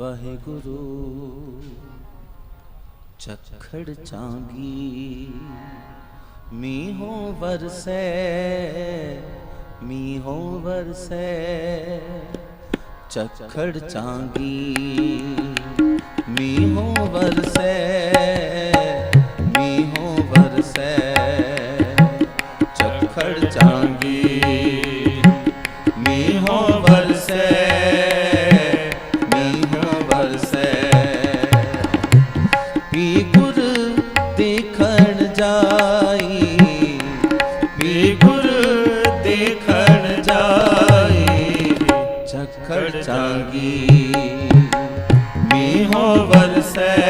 ਵਾਹਿਗੁਰੂ ਚਖੜ ਚਾਂਗੀ ਮੀਹੋਂ ਵਰਸੈ ਮੀਹੋਂ ਵਰਸੈ ਚਖੜ ਚਾਂਗੀ। ਮੀਹੋਂ ਵਰਸੈ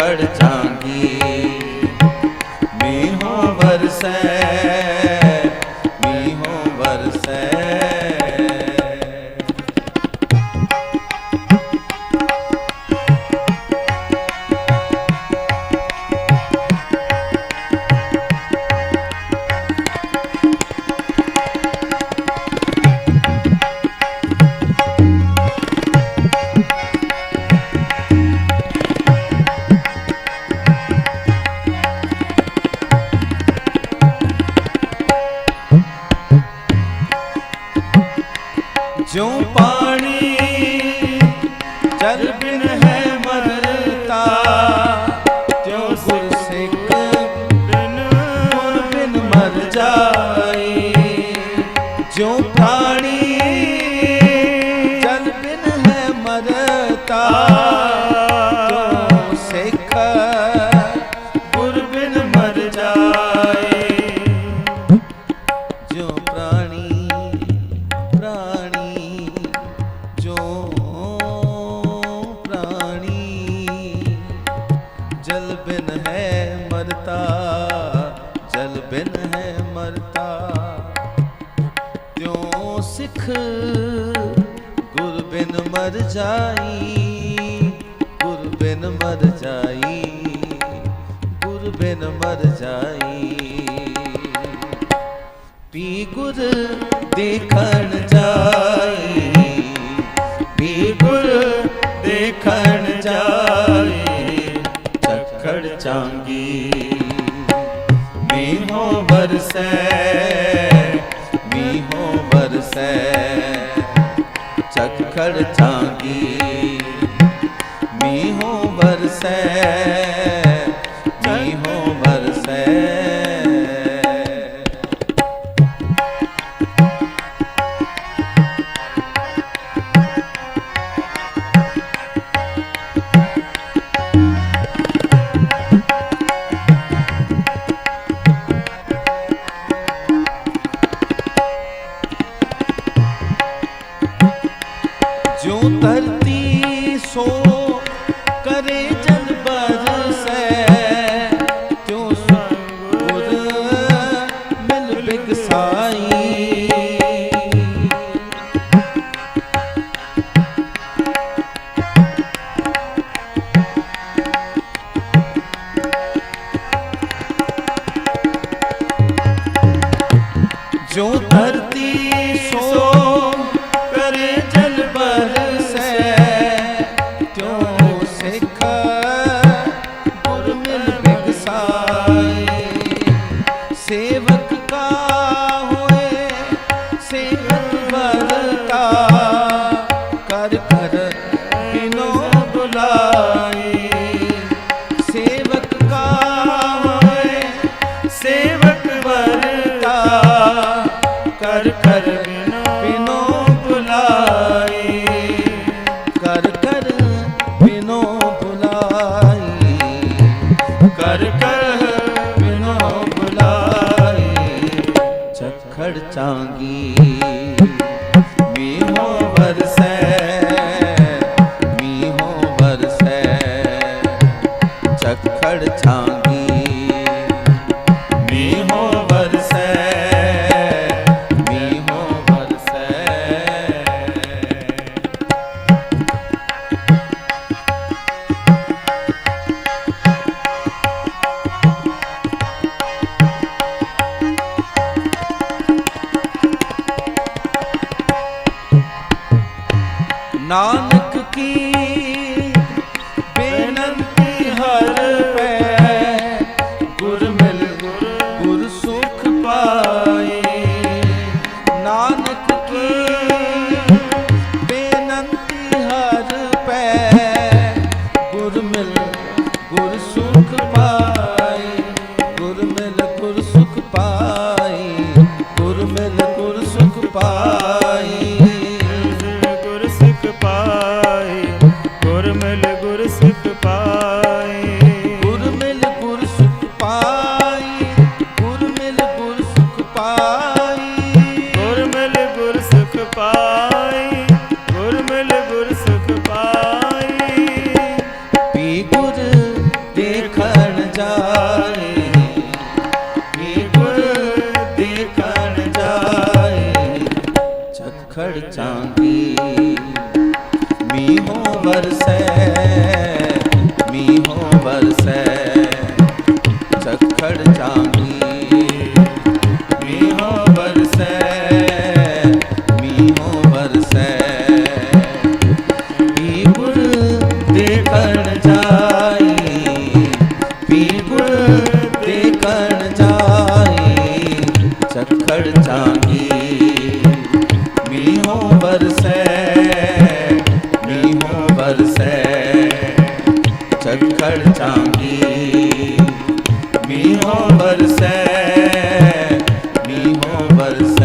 ਚਖੜ ਤਿਉ ਗੁਰ ਬਿਨ ਮਰ ਜਾਏ। ਜੋ ਪ੍ਰਾਣੀ ਪ੍ਰਾਣੀ, ਜੋ ਪ੍ਰਾਣੀ, ਜਲ ਬਿਨ ਹੈ ਮਰਤਾ, ਜਲ ਬਿਨ ਹੈ ਮਰਤਾ। ਤਿਉ ਸਿੱਖ ਗੁਰ ਬਿਨ ਮਰ ਜਾਈ। ਬਿਨ ਮਰ ਜਾਈ, ਗੁਰ ਬਿਨ ਮਰ ਜਾਈ। ਪੀ ਗੁਰ ਦੇਖਣ ਜਾਈ ਪੀ ਗੁਰ ਦੇਖਣ ਜਾਈ ਚਖੜ ਚਾਂਗੀ। ਮੀਹੋਂ ਵਰਸੈ ਮੀਹੋਂ ਵਰਸੈ ਚਖੜ ਚਾਂਗੀ। ਜੋ চাগি ਨਾਨਕ पा ਖਰਚਾਂਗੇ ਮੀਂਹੋਂ ਵਰਸੈ ਮੀਂਹੋਂ ਵਰਸੈ ਜਗ। ਖਰਚਾਂਗੇ ਮੀਂਹੋਂ ਵਰਸੈ ਮੀਂਹੋਂ ਵਰਸੈ।